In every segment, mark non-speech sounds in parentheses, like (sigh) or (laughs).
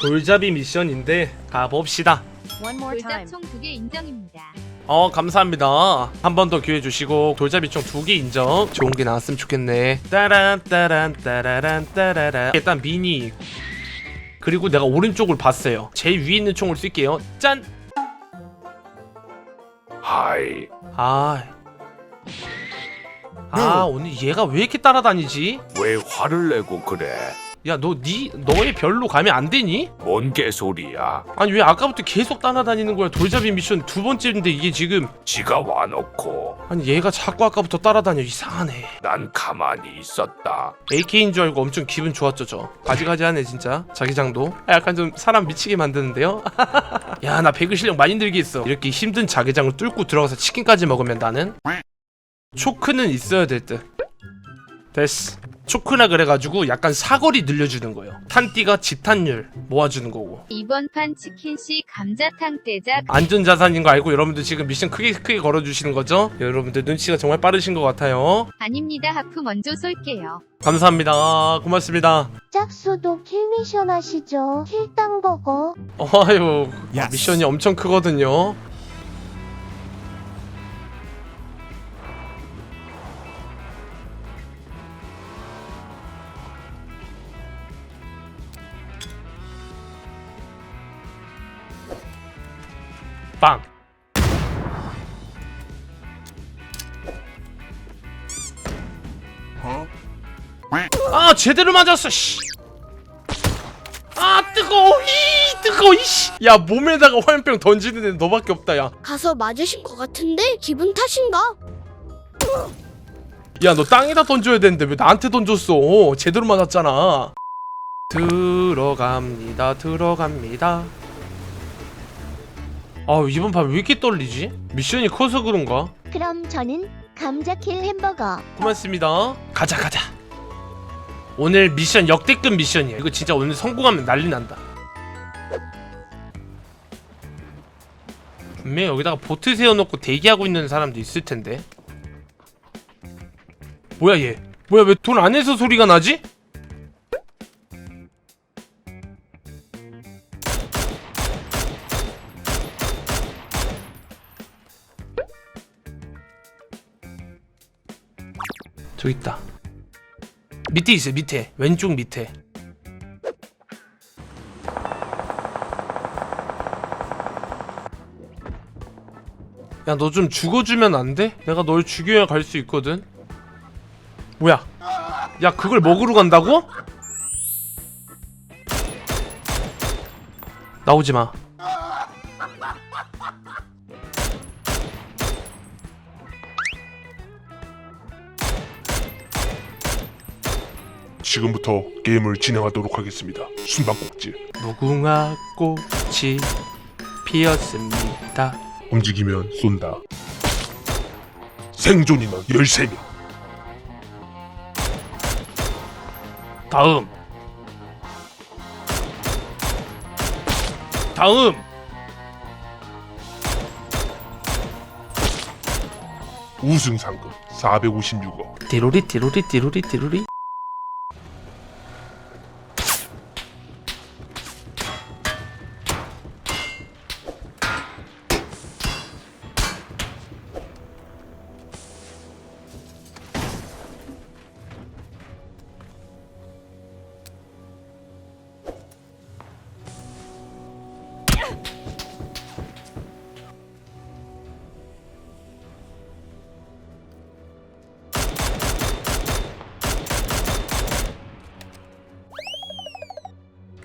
돌잡이 미션인데 가봅시다. One more time. 돌잡총 두개 인정입니다. 어 감사합니다. 한 번 더 기회 주시고 돌잡이 총 두 개 인정. 좋은 게 나왔으면 좋겠네. 따란 따란 따라란 따라란. 일단 미니. 그리고 내가 오른쪽을 봤어요. 제일 위에 있는 총을 쓸게요. 짠. 하이 아. 아 오늘 얘가 왜 이렇게 따라다니지? 왜 화를 내고 그래 야 너 니 너의 별로 가면 안 되니? 뭔 개소리야 아니 왜 아까부터 계속 따라다니는 거야? 돌잡이 미션 두 번째인데 이게 지금 지가 와놓고 아니 얘가 자꾸 아까부터 따라다녀 이상하네. 난 가만히 있었다 AK인 줄 알고 엄청 기분 좋았죠 저. 가지가지하네 진짜 자기장도. 아, 약간 좀 사람 미치게 만드는데요. (laughs) 야 나 배그 실력 많이 늘게 했어. 이렇게 힘든 자기장을 뚫고 들어가서 치킨까지 먹으면 나는 초크는 있어야 될 듯. 됐어. 초크나 그래가지고 약간 사거리 늘려주는 거예요. 탄띠가 지탄율 모아주는 거고. 이번 판 치킨씨 감자탕 떼자 안전자산인 거 알고 여러분들 지금 미션 크게 크게 걸어주시는 거죠? 여러분들 눈치가 정말 빠르신 것 같아요. 아닙니다. 하프 먼저 쏠게요. 감사합니다. 고맙습니다. 짝수도 킬 미션 하시죠. 킬땅 버거. 어휴 미션이 엄청 크거든요. 빵. 아 제대로 맞았어. 씨. 아 뜨거워 이 뜨거워 이씨 야 몸에다가 화염병 던지는 애 너밖에 없다 야야 가서 맞으신 것 같은데 기분 탓인가? 너 땅에다 던져야 되는데 왜 나한테 던졌어 제대로 맞았잖아 들어갑니다 들어갑니다 아 이번 판왜 이렇게 떨리지? 미션이 커서 그런가? 그럼 저는 감자킬 햄버거. 고맙습니다 가자 가자 오늘 미션 역대급 미션이야 이거 진짜 오늘 성공하면 난리 난다 분명히 여기다가 보트 세워놓고 대기하고 있는 사람도 있을 텐데 뭐야 얘 뭐야 왜 돈 안에서 소리가 나지? 저기 있다. 밑에 있어 밑에. 왼쪽 밑에. 야 너 좀 죽어주면 안 돼? 내가 널 죽여야 갈 수 있거든. 뭐야? 야 그걸 먹으러 간다고? 나오지 마 지금부터 게임을 진행하도록 하겠습니다. 순방꼭질. 무궁화 꽃이 피었습니다 움직이면 쏜다. 생존 인원 13명. 다음 다음 우승 상금 456억. 띠로리 띠로리 띠로리 띠로리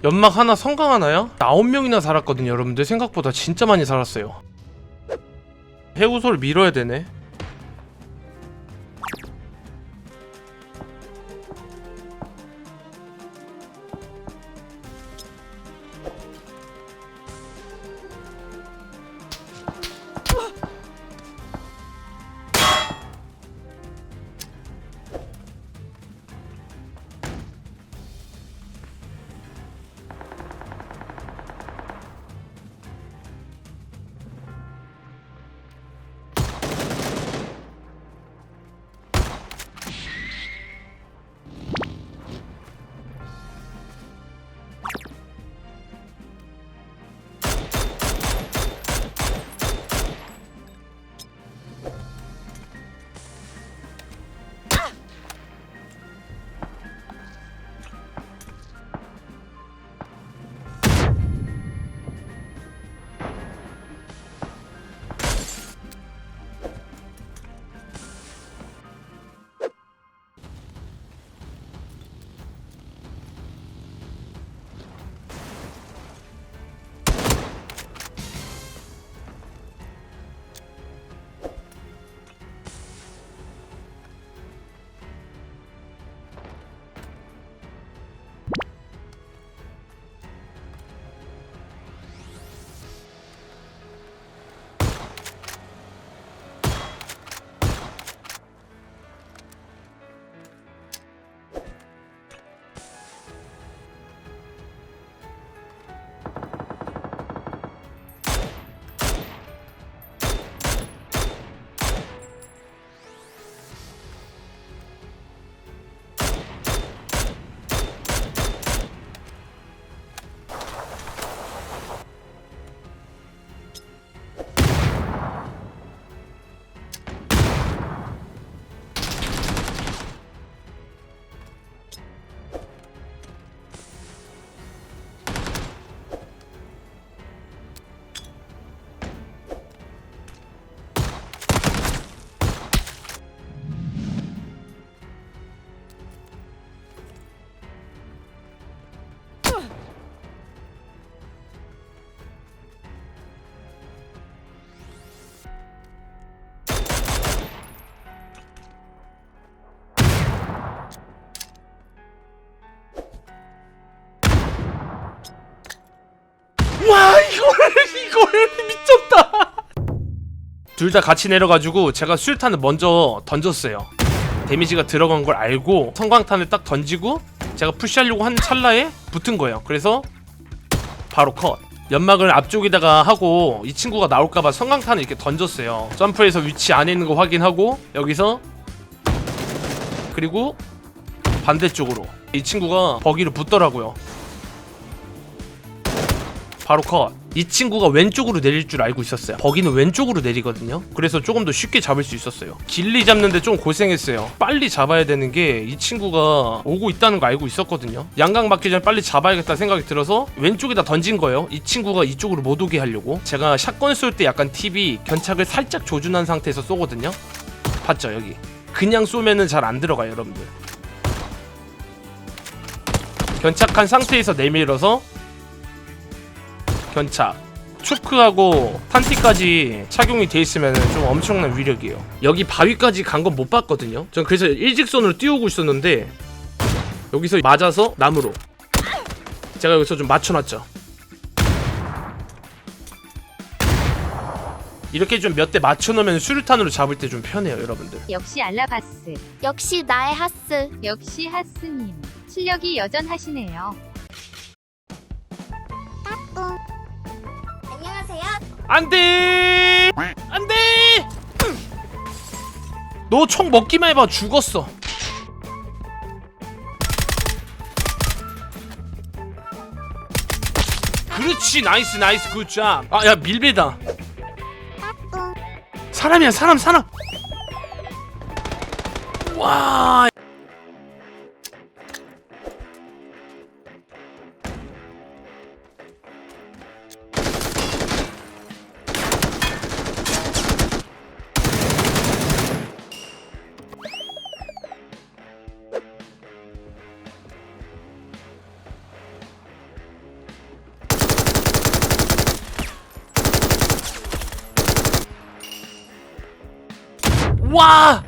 연막 하나 성강 하나요? 아홉 명이나 살았거든요 여러분들. 생각보다 진짜 많이 살았어요. 해우소를 밀어야 되네 둘 다 같이 내려가지고 제가 수류탄을 먼저 던졌어요. 데미지가 들어간 걸 알고 성광탄을 딱 던지고 제가 푸시하려고 한 찰나에 붙은 거예요. 그래서 바로 컷. 연막을 앞쪽에다가 하고 이 친구가 나올까봐 성광탄을 이렇게 던졌어요. 점프해서 위치 안에 있는 거 확인하고 여기서 그리고 반대쪽으로. 이 친구가 버기를 붙더라고요 바로 컷. 이 친구가 왼쪽으로 내릴 줄 알고 있었어요. 버기는 왼쪽으로 내리거든요. 그래서 조금 더 쉽게 잡을 수 있었어요. 길리 잡는데 좀 고생했어요. 빨리 잡아야 되는 게 이 친구가 오고 있다는 거 알고 있었거든요. 양각 맞기 전에 빨리 잡아야겠다 생각이 들어서 왼쪽에다 던진 거예요. 이 친구가 이쪽으로 못 오게 하려고. 제가 샷건 쏠 때 약간 팁이 견착을 살짝 조준한 상태에서 쏘거든요. 봤죠 여기. 그냥 쏘면은 잘 안 들어가요 여러분들. 견착한 상태에서 내밀어서 견착 초크하고 탄티까지 착용이 돼 있으면 좀 엄청난 위력이에요 여기 바위까지 간 건 못 봤거든요 전 그래서 일직선으로 뛰어오고 있었는데 여기서 맞아서 나무로 제가 여기서 좀 맞춰놨죠 이렇게 좀 몇 대 맞춰놓으면 수류탄으로 잡을 때 좀 편해요 여러분들 역시 알라바스. 역시 나의 하스. 역시 하스님. 실력이 여전하시네요. 안돼! 안돼! 너 총 먹기만 해봐 죽었어. 그렇지 나이스 나이스 굿잡 아야 밀배다. 사람이야 사람 사람. 와 와!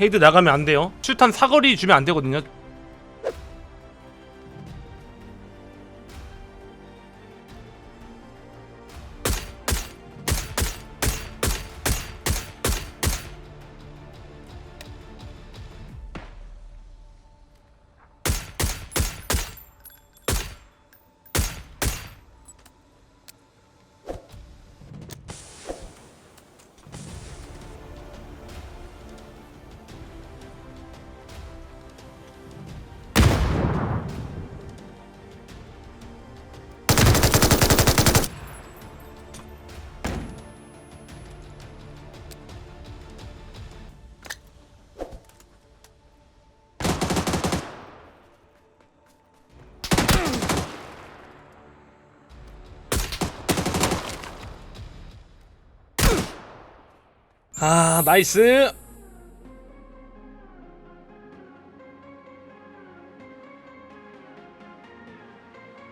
헤이드 나가면 안 돼요. 출탄 사거리 주면 안 되거든요. 나이스